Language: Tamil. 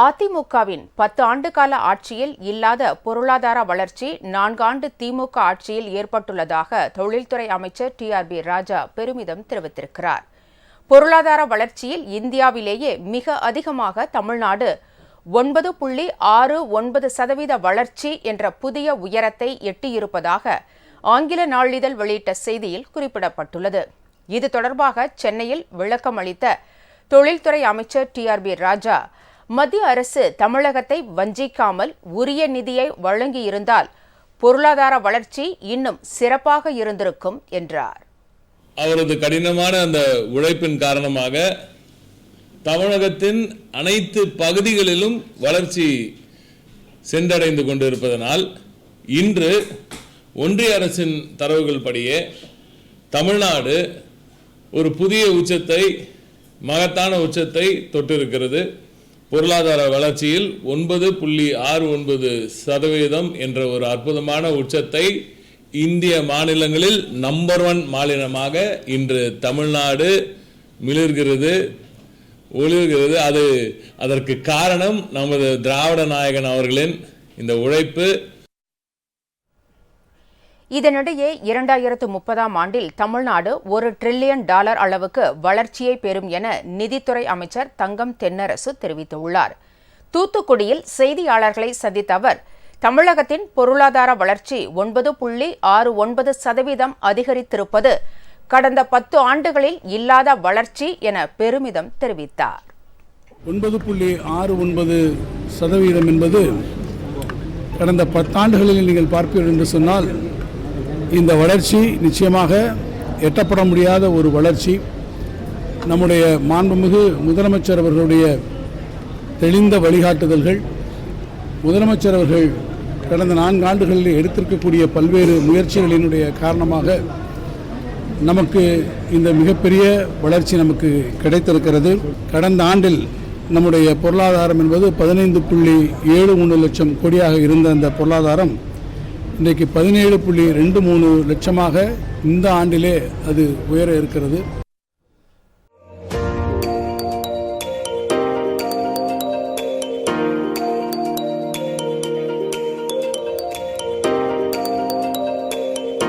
அதிமுகவின் பத்து ஆண்டுகால ஆட்சியில் இல்லாத பொருளாதார வளர்ச்சி நான்காண்டு திமுக ஆட்சியில் ஏற்பட்டுள்ளதாக தொழில்துறை அமைச்சர் டி ஆர் பி ராஜா பெருமிதம் தெரிவித்திருக்கிறார். பொருளாதார வளர்ச்சியில் இந்தியாவிலேயே மிக அதிகமாக தமிழ்நாடு ஒன்பது புள்ளி ஆறு ஒன்பது சதவீத வளர்ச்சி என்ற புதிய உயரத்தை எட்டியிருப்பதாக ஆங்கில நாளிதழ் வெளியிட்ட செய்தியில் குறிப்பிடப்பட்டுள்ளது. இது தொடர்பாக சென்னையில் விளக்கம் அளித்த தொழில்துறை அமைச்சர் டி ஆர் பி ராஜா மத்திய அரசு தமிழகத்தை வஞ்சிக்காமல் உரிய நிதியை வழங்கியிருந்தால் பொருளாதார வளர்ச்சி இன்னும் சிறப்பாக இருந்திருக்கும் என்றார். அவரது கடினமான அந்த உழைப்பின் காரணமாக தமிழகத்தின் அனைத்து பகுதிகளிலும் வளர்ச்சி சென்றடைந்து கொண்டிருப்பதனால் இன்று ஒன்றிய அரசின் தரவுகள் படியே தமிழ்நாடு ஒரு புதிய உச்சத்தை மகத்தான உச்சத்தை தொட்டிருக்கிறது. பொருளாதார வளர்ச்சியில் ஒன்பது புள்ளி ஆறு ஒன்பது சதவீதம் என்ற ஒரு அற்புதமான உச்சத்தை இந்திய மாநிலங்களில் நம்பர் ஒன் மாநிலமாக இன்று தமிழ்நாடு மிளிர்கிறது ஒளிர்கிறது. அது அதற்கு காரணம் நமது திராவிட நாயகன் அவர்களின் இந்த உழைப்பு. இதனிடையே இரண்டாயிரத்து முப்பதாம் ஆண்டில் தமிழ்நாடு ஒரு டிரில்லியன் டாலர் அளவுக்கு வளர்ச்சியை பெறும் என நிதித்துறை அமைச்சர் தங்கம் தென்னரசு தெரிவித்துள்ளார். தூத்துக்குடியில் செய்தியாளர்களை சந்தித்த அவர் தமிழகத்தின் பொருளாதார வளர்ச்சி ஒன்பது புள்ளி ஆறு ஒன்பது சதவீதம் அதிகரித்திருப்பது கடந்த பத்து ஆண்டுகளில் இல்லாத வளர்ச்சி என பெருமிதம் தெரிவித்தார். ஒன்பது புள்ளி ஆறு ஒன்பது சதவீதம் என்பது கடந்த பத்தாண்டுகளில் நீங்கள் பார்ப்பீர்கள் என்று சொன்னால் இந்த வளர்ச்சி நிச்சயமாக எட்டப்பட முடியாத ஒரு வளர்ச்சி. நம்முடைய மாண்புமிகு முதலமைச்சர் அவர்களுடைய தெளிந்த வழிகாட்டுதல்கள் முதலமைச்சர் அவர்கள் கடந்த நான்கு ஆண்டுகளில் எடுத்திருக்கக்கூடிய பல்வேறு முயற்சிகளினுடைய காரணமாக நமக்கு இந்த மிகப்பெரிய வளர்ச்சி நமக்கு கிடைத்திருக்கிறது. கடந்த ஆண்டில் நம்முடைய பொருளாதாரம் என்பது பதினைந்து புள்ளி ஏழு மூணு லட்சம் கோடியாக இருந்த அந்த பொருளாதாரம் இன்றைக்கு பதினேழு புள்ளி ரெண்டு மூணு லட்சமாக இந்த ஆண்டிலே அது உயர இருக்கிறது.